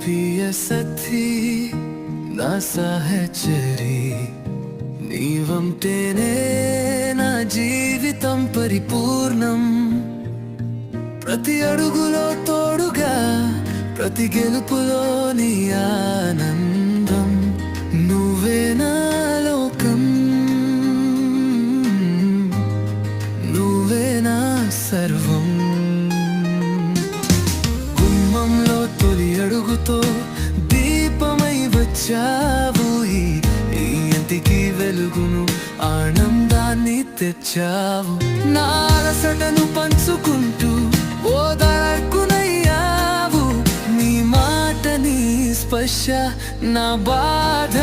ಪ್ರಿಯ ಸತಿ నా సహచరి నీవంటేనే నా జీవితం పరిపూర్ణం ప్రతి అడుగులో తోడుగా ప్రతి గెలుపులో నీ ఆనందం తొలి అడుగుతో దీపమై వచ్చావు ఈ ఇంటికి వెలుగును ఆనందాన్ని తెచ్చావు. నారసటను పంచుకుంటూ ఓదార్కునయ్యావు నీ మాటని స్పర్శ నా బాధ